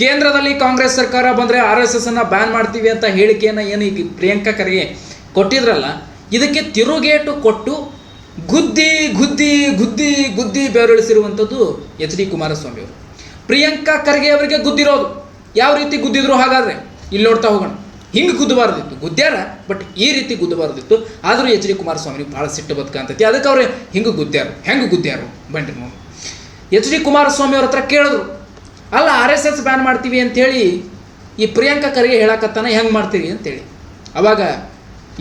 ಕೇಂದ್ರದಲ್ಲಿ ಕಾಂಗ್ರೆಸ್ ಸರ್ಕಾರ ಬಂದರೆ ಆರ್ ಎಸ್ ಎಸ್ ಅನ್ನ ಬ್ಯಾನ್ ಮಾಡ್ತೀವಿ ಅಂತ ಹೇಳಿಕೆಯನ್ನು ಏನು ಈಗ ಪ್ರಿಯಾಂಕಾ ಖರ್ಗೆ ಕೊಟ್ಟಿದ್ರಲ್ಲ, ಇದಕ್ಕೆ ತಿರುಗೇಟು ಕೊಟ್ಟು ಗುದ್ದಿ ಗುದ್ದಿ ಗುದ್ದಿ ಗುದ್ದಿ ಬೆರಳಿಸಿರುವಂಥದ್ದು ಎಚ್ ಡಿ ಕುಮಾರಸ್ವಾಮಿ ಅವರು. ಪ್ರಿಯಾಂಕಾ ಖರ್ಗೆ ಅವರಿಗೆ ಗುದ್ದಿರೋದು. ಯಾವ ರೀತಿ ಗುದ್ದಿದ್ರು ಹಾಗಾದ್ರೆ? ಇಲ್ಲಿ ನೋಡ್ತಾ ಹೋಗೋಣ. ಹಿಂಗೆ ಗುದ್ದಬಾರ್ದಿತ್ತು. ಗುದ್ದಾರ ಬಟ್ ಈ ರೀತಿ ಗುದ್ದಬಾರ್ದಿತ್ತು. ಆದರೂ ಎಚ್ ಡಿ ಕುಮಾರಸ್ವಾಮಿ ಭಾಳ ಸಿಟ್ಟು ಬದುಕಂತೈತಿ. ಅದಕ್ಕೆ ಅವರು ಹಿಂಗೆ ಗುದ್ದ್ಯಾರು. ಹೆಂಗೆ ಗುದ್ದ್ಯಾರು? ಬಂಡ್ರಿ ಎಚ್ ಡಿ ಕುಮಾರಸ್ವಾಮಿ ಅವ್ರ ಹತ್ರ ಕೇಳಿದ್ರು. ಅಲ್ಲ ಆರ್ ಎಸ್ ಎಸ್ ಬ್ಯಾನ್ ಮಾಡ್ತೀವಿ ಅಂತೇಳಿ ಈ ಪ್ರಿಯಾಂಕ ಖರ್ಗೆ ಹೇಳಕತ್ತಾನ, ಹೆಂಗೆ ಮಾಡ್ತೀರಿ ಅಂತೇಳಿ. ಅವಾಗ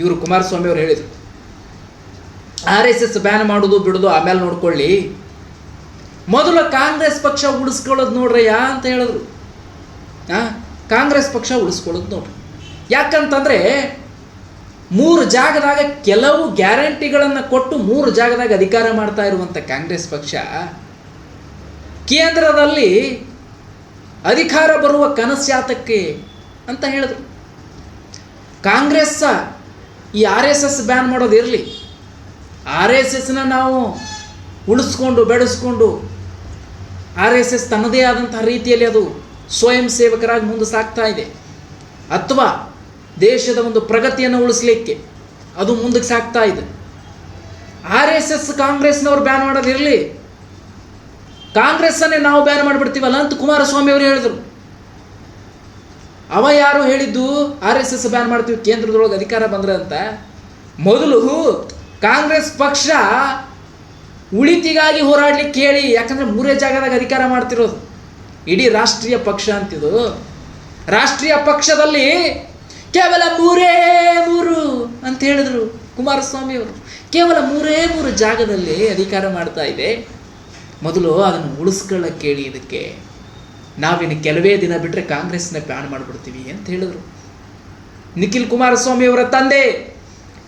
ಇವರು ಕುಮಾರಸ್ವಾಮಿ ಅವರು ಹೇಳಿದರು. ಆರ್ ಎಸ್ ಎಸ್ ಬ್ಯಾನ್ ಮಾಡೋದು, ಬಿಡೋದು ಆಮೇಲೆ ನೋಡ್ಕೊಳ್ಳಿ. ಮೊದಲು ಕಾಂಗ್ರೆಸ್ ಪಕ್ಷ ಉಳಿಸ್ಕೊಳ್ಳೋದು ನೋಡ್ರಯ್ಯ ಅಂತ ಹೇಳಿದ್ರು. ಹಾಂ ಕಾಂಗ್ರೆಸ್ ಪಕ್ಷ ಉಳಿಸ್ಕೊಳ್ಳೋದು ನೋಡ್ರಿ. ಯಾಕಂತಂದರೆ ಮೂರು ಜಾಗದಾಗ ಕೆಲವು ಗ್ಯಾರಂಟಿಗಳನ್ನು ಕೊಟ್ಟು ಮೂರು ಜಾಗದಾಗ ಅಧಿಕಾರ ಮಾಡ್ತಾ ಇರುವಂಥ ಕಾಂಗ್ರೆಸ್ ಪಕ್ಷ ಕೇಂದ್ರದಲ್ಲಿ ಅಧಿಕಾರ ಬರುವ ಕನಸ್ಯಾತಕ್ಕೆ ಅಂತ ಹೇಳಿದ್ರು. ಕಾಂಗ್ರೆಸ್ ಈ ಆರ್ ಎಸ್ ಎಸ್ ಬ್ಯಾನ್ ಮಾಡೋದಿರಲಿ ಆರ್ ಎಸ್ ಎಸ್ನ ನಾವು ಉಳಿಸ್ಕೊಂಡು, ಬೆಳೆಸ್ಕೊಂಡು ಆರ್ ಎಸ್ ಎಸ್ ತನ್ನದೇ ಆದಂತಹ ರೀತಿಯಲ್ಲಿ ಅದು ಸ್ವಯಂ ಸೇವಕರಾಗಿ ಮುಂದೆ ಸಾಗ್ತಾ ಇದೆ. ಅಥವಾ ದೇಶದ ಒಂದು ಪ್ರಗತಿಯನ್ನು ಉಳಿಸ್ಲಿಕ್ಕೆ ಅದು ಮುಂದಕ್ಕೆ ಸಾಗ್ತಾ ಇದೆ. ಆರ್ ಎಸ್ ಎಸ್ ಕಾಂಗ್ರೆಸ್ನವ್ರು ಬ್ಯಾನ್ ಮಾಡೋದಿರಲಿ. ಕಾಂಗ್ರೆಸ್ಸನ್ನೇ ನಾವು ಬ್ಯಾನ್ ಮಾಡಿಬಿಡ್ತೀವಲ್ಲ ಅಂತ ಕುಮಾರಸ್ವಾಮಿ ಅವರು ಹೇಳಿದರು. ಅವ ಯಾರು ಹೇಳಿದ್ದು, ಆರ್ ಎಸ್ ಎಸ್ ಬ್ಯಾನ್ ಮಾಡ್ತೀವಿ, ಕೇಂದ್ರದೊಳಗೆ ಅಧಿಕಾರ ಬಂದ್ರೆ ಅಂತ? ಮೊದಲು ಕಾಂಗ್ರೆಸ್ ಪಕ್ಷ ಉಳಿತಿಗಾಗಿ ಹೋರಾಡ್ಲಿಕ್ಕೆ ಕೇಳಿ, ಯಾಕಂದ್ರೆ ಮೂರೇ ಜಾಗದಾಗ ಅಧಿಕಾರ ಮಾಡ್ತಿರೋದು. ಇಡೀ ರಾಷ್ಟ್ರೀಯ ಪಕ್ಷ ಅಂತಿದು. ರಾಷ್ಟ್ರೀಯ ಪಕ್ಷದಲ್ಲಿ ಕೇವಲ ಮೂರೇ ಮೂರು ಅಂತ ಹೇಳಿದರು ಕುಮಾರಸ್ವಾಮಿ ಅವರು. ಕೇವಲ ಮೂರೇ ಮೂರು ಜಾಗದಲ್ಲಿ ಅಧಿಕಾರ ಮಾಡ್ತಾ ಇದೆ. ಮೊದಲು ಅದನ್ನು ಉಳಿಸ್ಕೊಳ್ಳೋಕ್ಕೆ ಕೇಳಿ ಇದಕ್ಕೆ. ನಾವಿನ್ನು ಕೆಲವೇ ದಿನ ಬಿಟ್ಟರೆ ಕಾಂಗ್ರೆಸ್ನ ಬ್ಯಾನ್ ಮಾಡಿಬಿಡ್ತೀವಿ ಅಂತ ಹೇಳಿದರು. ನಿಖಿಲ್ ಕುಮಾರಸ್ವಾಮಿ ಅವರ ತಂದೆ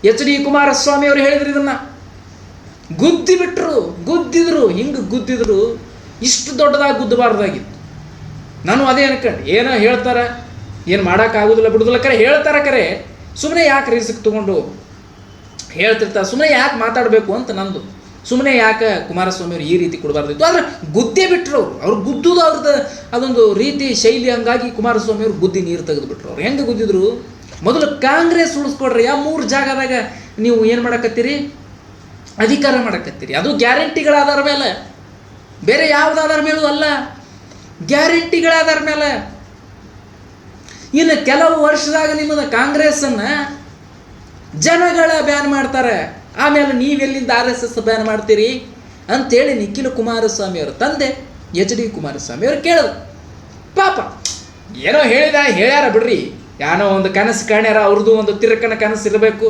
ಎಚ್ ಡಿ ಕುಮಾರಸ್ವಾಮಿ ಅವರು ಹೇಳಿದ್ರು ಇದನ್ನು. ಗುದ್ದಿ ಬಿಟ್ಟರು ಗುದ್ದಿದ್ರು, ಹಿಂಗೆ ಗುದ್ದಿದ್ರು, ಇಷ್ಟು ದೊಡ್ಡದಾಗಿ ಗುದ್ದಬಾರ್ದಾಗಿತ್ತು. ನಾನು ಅದೇ ಅನ್ಕಂಡು, ಏನೋ ಹೇಳ್ತಾರೆ, ಏನು ಮಾಡೋಕ್ಕಾಗೋದಿಲ್ಲ ಬಿಡೋದಿಲ್ಲ ಕರೆ, ಹೇಳ್ತಾರೆ ಕರೆ ಸುಮ್ಮನೆ ಯಾಕೆ ರಿಸ್ಕ್ ತೊಗೊಂಡು ಹೇಳ್ತಿರ್ತಾರೆ ಸುಮ್ಮನೆ ಯಾಕೆ ಮಾತಾಡಬೇಕು ಅಂತ ನಂದು. ಸುಮ್ಮನೆ ಯಾಕೆ ಕುಮಾರಸ್ವಾಮಿ ಅವರು ಈ ರೀತಿ ಕೊಡಬಾರ್ದಿತ್ತು ಆದರೆ ಗುದ್ದೆ ಬಿಟ್ಟರು ಅವ್ರು. ಅವ್ರು ಗುದ್ದುದು ಅವ್ರದ್ದು ಅದೊಂದು ರೀತಿ ಶೈಲಿ ಹಂಗಾಗಿ ಕುಮಾರಸ್ವಾಮಿ ಅವರು ಗುದ್ದಿ ನೀರು ತೆಗೆದುಬಿಟ್ರು ಅವ್ರು. ಹೆಂಗೆ ಗುದ್ದಿದ್ರು? ಮೊದಲು ಕಾಂಗ್ರೆಸ್ ಉಳಿಸ್ಕೊಡ್ರಿ ಯಾವ ಮೂರು ಜಾಗದಾಗ ನೀವು ಏನು ಮಾಡಕತ್ತೀರಿ? ಅಧಿಕಾರ ಮಾಡಕತ್ತೀರಿ. ಅದು ಗ್ಯಾರಂಟಿಗಳ ಆಧಾರ ಮೇಲೆ. ಬೇರೆ ಯಾವ್ದು ಆಧಾರ ಮೇಲೂ ಅಲ್ಲ. ಗ್ಯಾರಂಟಿಗಳ ಆಧಾರ ಮೇಲೆ. ಇನ್ನು ಕೆಲವು ವರ್ಷದಾಗ ನಿಮ್ಮನ್ನು ಕಾಂಗ್ರೆಸ್ಸನ್ನು ಜನಗಳ ಬ್ಯಾನ್ ಮಾಡ್ತಾರೆ. ಆಮೇಲೆ ನೀವೆಲ್ಲಿಂದ ಆರ್ ಎಸ್ ಎಸ್ ಬ್ಯಾನ್ ಮಾಡ್ತೀರಿ? ಅಂತೇಳಿ ನಿಖಿಲ್ ಕುಮಾರಸ್ವಾಮಿ ಅವರ ತಂದೆ ಎಚ್ ಡಿ ಕುಮಾರಸ್ವಾಮಿ ಅವರು ಕೇಳಿದ್ರು. ಪಾಪ, ಏನೋ ಹೇಳಿದ, ಹೇಳ್ಯಾರ ಬಿಡ್ರಿ. ಯಾನೋ ಒಂದು ಕನಸು ಕಾಣ್ಯಾರ ಅವ್ರದ್ದು ಒಂದು ತಿರುಕನ ಕನಸು ಇರಬೇಕು.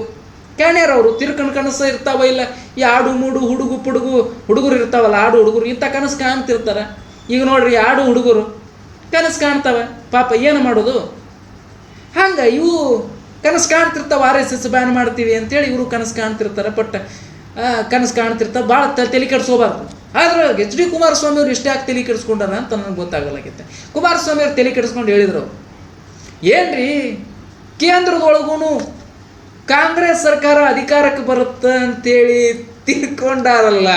ಕಾಣ್ಯಾರ, ಅವರು ತಿರುಕನ ಕನಸು ಇರ್ತಾವ ಇಲ್ಲ? ಈ ಆಡು, ಮೂಡು, ಹುಡುಗು, ಪುಡುಗು, ಹುಡುಗರು ಇರ್ತಾವಲ್ಲ, ಆಡು, ಹುಡುಗರು, ಇಂಥ ಕನಸು ಕಾಣ್ತಿರ್ತಾರೆ. ಈಗ ನೋಡ್ರಿ, ಆಡು, ಹುಡುಗರು, ಕನಸು ಕಾಣ್ತಾವೆ. ಪಾಪ, ಏನು ಮಾಡೋದು? ಹಂಗೆ ಇವು ಕನಸು ಕಾಣ್ತಿರ್ತಾವೆ ಆರ್ ಎಸ್ ಎಸ್ ಬ್ಯಾನ್ ಮಾಡ್ತೀವಿ ಅಂತೇಳಿ ಇವರು ಕನಸು ಕಾಣ್ತಿರ್ತಾರೆ ಬಟ್ ಕನಸು ಕಾಣ್ತಿರ್ತಾವೆ ಭಾಳ ತಲೆ ಕೆಡಿಸ್ಕೋಬಾರ್ದು. ಆದ್ರೆ ಎಚ್ ಡಿ ಕುಮಾರಸ್ವಾಮಿ ಅವ್ರು ಇಷ್ಟೇ ಯಾಕೆ ತಲೆ ಕೆಡಿಸ್ಕೊಂಡಾರ ಅಂತ ನನಗೆ ಗೊತ್ತಾಗಲಾಗಿತ್ತೆ ಕುಮಾರಸ್ವಾಮಿ ಅವ್ರು ತಲೆ ಕೆಡಿಸ್ಕೊಂಡು ಹೇಳಿದರು. ಏನ್ರೀ? ಕೇಂದ್ರದೊಳಗೂ ಕಾಂಗ್ರೆಸ್ ಸರ್ಕಾರ ಅಧಿಕಾರಕ್ಕೆ ಬರುತ್ತೆ ಅಂತೇಳಿ ತಿಳ್ಕೊಂಡಾರಲ್ಲ.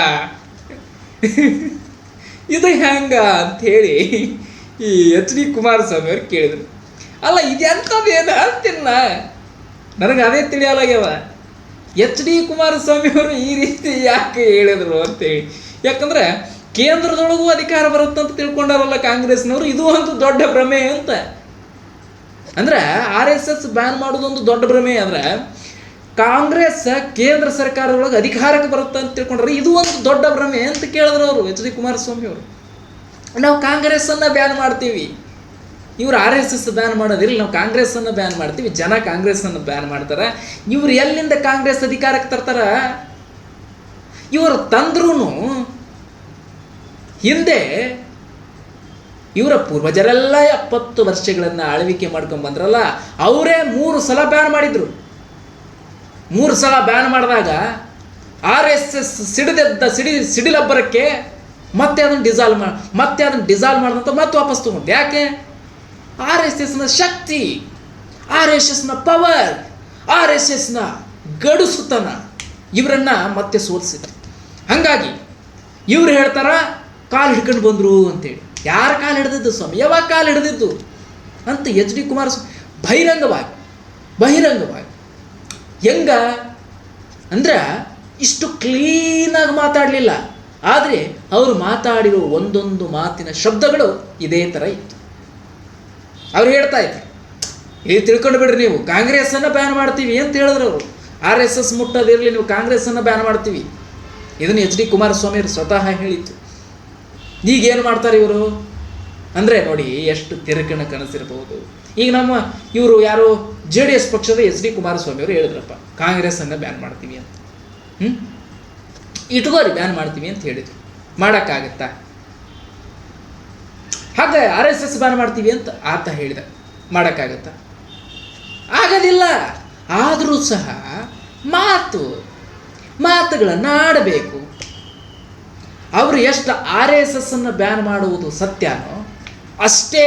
ಇದು ಹೆಂಗ ಅಂಥೇಳಿ ಈ ಎಚ್ ಡಿ ಕುಮಾರಸ್ವಾಮಿ ಅವ್ರು ಕೇಳಿದರು. ಅಲ್ಲ ಇದೆಂಥದ್ದೇನ ಅಂತಿಲ್ಲ ನನಗೆ ಅದೇ ತಿಳಿಯಲಾಗ್ಯವ. ಎಚ್ ಡಿ ಕುಮಾರಸ್ವಾಮಿ ಅವರು ಈ ರೀತಿ ಯಾಕೆ ಹೇಳಿದ್ರು ಅಂತೇಳಿ. ಯಾಕಂದ್ರೆ ಕೇಂದ್ರದೊಳಗೂ ಅಧಿಕಾರ ಬರುತ್ತೆ ಅಂತ ತಿಳ್ಕೊಂಡಾರಲ್ಲ ಕಾಂಗ್ರೆಸ್ನವರು, ಇದು ಒಂದು ದೊಡ್ಡ ಭ್ರಮೆ ಅಂತ. ಅಂದ್ರೆ ಆರ್ ಎಸ್ ಎಸ್ ಬ್ಯಾನ್ ಮಾಡೋದೊಂದು ದೊಡ್ಡ ಭ್ರಮೆ ಅಂದ್ರೆ ಕಾಂಗ್ರೆಸ್ ಕೇಂದ್ರ ಸರ್ಕಾರದೊಳಗೆ ಅಧಿಕಾರಕ್ಕೆ ಬರುತ್ತೆ ಅಂತ ತಿಳ್ಕೊಂಡ್ರೆ ಇದು ಒಂದು ದೊಡ್ಡ ಭ್ರಮೆ ಅಂತ ಕೇಳಿದ್ರು ಅವರು ಎಚ್ ಡಿ ಕುಮಾರಸ್ವಾಮಿ ಅವರು ನಾವು ಕಾಂಗ್ರೆಸ್ಸನ್ನು ಬ್ಯಾನ್ ಮಾಡ್ತೀವಿ. ಇವ್ರು ಆರ್ ಎಸ್ ಎಸ್ ಬ್ಯಾನ್ ಮಾಡೋದಿಲ್ಲ ನಾವು ಕಾಂಗ್ರೆಸ್ಸನ್ನು ಬ್ಯಾನ್ ಮಾಡ್ತೀವಿ, ಜನ ಕಾಂಗ್ರೆಸ್ಸನ್ನು ಬ್ಯಾನ್ ಮಾಡ್ತಾರೆ. ಇವ್ರು ಎಲ್ಲಿಂದ ಕಾಂಗ್ರೆಸ್ ಅಧಿಕಾರಕ್ಕೆ ತರ್ತಾರ? ಇವರು ತಂದ್ರೂ ಹಿಂದೆ ಇವರ ಪೂರ್ವಜರೆಲ್ಲ ಎಪ್ಪತ್ತು ವರ್ಷಗಳನ್ನು ಆಳ್ವಿಕೆ ಮಾಡ್ಕೊಂಡ್ ಬಂದ್ರಲ್ಲ, ಅವರೇ ಮೂರು ಸಲ ಬ್ಯಾನ್ ಮಾಡಿದ್ರು. ಮೂರು ಸಲ ಬ್ಯಾನ್ ಮಾಡಿದಾಗ ಆರ್ ಎಸ್ ಎಸ್ ಸಿಡಿದೆದ್ದ ಸಿಡಿ, ಸಿಡಿಲಬ್ಬರಕ್ಕೆ ಮತ್ತೆ ಅದನ್ನು ಡಿಸಾಲ್ವ್ ಮಾಡಿ ಮತ್ತೆ ಅದನ್ನು ಡಿಸಾಲ್ವ್ ಮಾಡಿದಂತ ಮತ್ತೆ ವಾಪಸ್ ತೊಗೊಂಡು ಯಾಕೆ? ಆರ್ ಎಸ್ ಎಸ್ನ ಶಕ್ತಿ, ಆರ್ ಎಸ್ ಎಸ್ನ ಪವರ್ ಆರ್ ಎಸ್ ಎಸ್ನ ಗಡುಸುತನ ಇವರನ್ನ ಮತ್ತೆ ಸೋಲಿಸಿದ್ರು. ಹಾಗಾಗಿ ಇವ್ರು ಹೇಳ್ತಾರ, ಕಾಲು ಹಿಡ್ಕೊಂಡು ಬಂದರು ಅಂತೇಳಿ. ಯಾರ ಕಾಲು ಹಿಡಿದಿದ್ದು? ಸ್ವಾಮಿ ಯಾವಾಗ ಕಾಲು ಹಿಡಿದಿದ್ದು ಅಂತ ಎಚ್ ಡಿ ಕುಮಾರಸ್ವಾಮಿ. ಬಹಿರಂಗವಾಗಿ ಬಹಿರಂಗವಾಗಿ. ಹೆಂಗ ಅಂದ್ರೆ ಇಷ್ಟು ಕ್ಲೀನಾಗಿ ಮಾತಾಡಲಿಲ್ಲ. ಆದರೆ ಅವರು ಮಾತಾಡಿರೋ ಒಂದೊಂದು ಮಾತಿನ ಶಬ್ದಗಳು ಇದೇ ಥರ ಇತ್ತು. ಅವ್ರು ಹೇಳ್ತಾ ಇದ್ರು. ಇಲ್ಲಿ ತಿಳ್ಕೊಂಡು ಬಿಡ್ರಿ ನೀವು, ಕಾಂಗ್ರೆಸ್ಸನ್ನು ಬ್ಯಾನ್ ಮಾಡ್ತೀವಿ ಅಂತ ಹೇಳಿದ್ರು ಅವರು. ಆರ್ ಎಸ್ ಎಸ್ ಮುಟ್ಟೋದಿರಲಿ ನೀವು ಕಾಂಗ್ರೆಸ್ಸನ್ನು ಬ್ಯಾನ್ ಮಾಡ್ತೀವಿ. ಇದನ್ನು ಎಚ್ ಡಿ ಕುಮಾರಸ್ವಾಮಿ ಅವರು ಸ್ವತಃ ಹೇಳಿತ್ತು ಈಗ ಏನು ಮಾಡ್ತಾರೆ ಇವರು? ಅಂದರೆ ನೋಡಿ, ಎಷ್ಟು ತಿರುಕಣ ಕನಸಿರಬಹುದು ಈಗ ನಮ್ಮ ಇವರು ಯಾರು? ಜೆ ಡಿ ಎಸ್ ಪಕ್ಷದ ಎಚ್ ಡಿ ಕುಮಾರಸ್ವಾಮಿ ಅವರು ಹೇಳಿದ್ರಪ್ಪ, ಕಾಂಗ್ರೆಸ್ಸನ್ನು ಬ್ಯಾನ್ ಮಾಡ್ತೀವಿ ಅಂತ. ಹ್ಞೂ ಇಟ್ಕೋರಿ ಬ್ಯಾನ್ ಮಾಡ್ತೀವಿ ಅಂತ ಹೇಳಿದ್ರು. ಮಾಡೋಕ್ಕಾಗತ್ತಾ? ಹಾಗೆ ಆರ್ ಎಸ್ ಎಸ್ ಬ್ಯಾನ್ ಮಾಡ್ತೀವಿ ಅಂತ ಆತ ಹೇಳಿದ. ಮಾಡೋಕ್ಕಾಗತ್ತ? ಆಗೋದಿಲ್ಲ. ಆದರೂ ಸಹ ಮಾತು, ಮಾತುಗಳನ್ನು ಆಡಬೇಕು. ಅವರು ಎಷ್ಟು ಆರ್ ಎಸ್ ಎಸ್ ಅನ್ನು ಬ್ಯಾನ್ ಮಾಡುವುದು ಸತ್ಯನೋ, ಅಷ್ಟೇ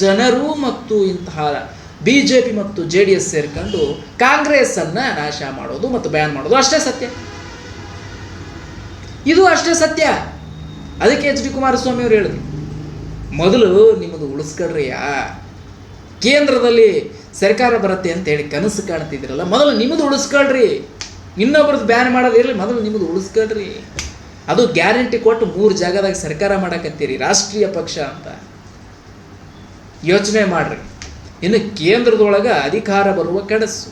ಜನರು ಮತ್ತು ಇಂತಹ ಬಿ ಜೆ ಪಿ ಮತ್ತು ಜೆ ಡಿ ಎಸ್ ಸೇರಿಕೊಂಡು ಕಾಂಗ್ರೆಸ್ಸನ್ನು ನಾಶ ಮಾಡೋದು ಮತ್ತು ಬ್ಯಾನ್ ಮಾಡೋದು ಅಷ್ಟೇ ಸತ್ಯ. ಇದು ಅಷ್ಟೇ ಸತ್ಯ. ಅದಕ್ಕೆ ಎಚ್ ಡಿ ಕುಮಾರಸ್ವಾಮಿ ಅವರು ಹೇಳಿದ್ರು. ಮೊದಲು ನಿಮ್ಮದು ಉಳಿಸ್ಕೊಳ್ರಿಯಾ ಕೇಂದ್ರದಲ್ಲಿ ಸರ್ಕಾರ ಬರುತ್ತೆ ಅಂತ ಹೇಳಿ ಕನಸು ಕಾಣ್ತಿದ್ದೀರಲ್ಲ, ಮೊದಲು ನಿಮ್ಮದು ಉಳಿಸ್ಕೊಳ್ರಿ. ಇನ್ನೊಬ್ರದ್ದು ಬ್ಯಾನ್ ಮಾಡೋದಿರಲಿ ಮೊದಲು ನಿಮ್ಮದು ಉಳಿಸ್ಕೊಳ್ರಿ. ಅದು ಗ್ಯಾರಂಟಿ ಕೊಟ್ಟು ಮೂರು ಜಾಗದಾಗ ಸರ್ಕಾರ ಮಾಡಕತ್ತೀರಿ, ರಾಷ್ಟ್ರೀಯ ಪಕ್ಷ ಅಂತ. ಯೋಚನೆ ಮಾಡ್ರಿ. ಇನ್ನು ಕೇಂದ್ರದೊಳಗೆ ಅಧಿಕಾರ ಬರುವ ಕನಸು.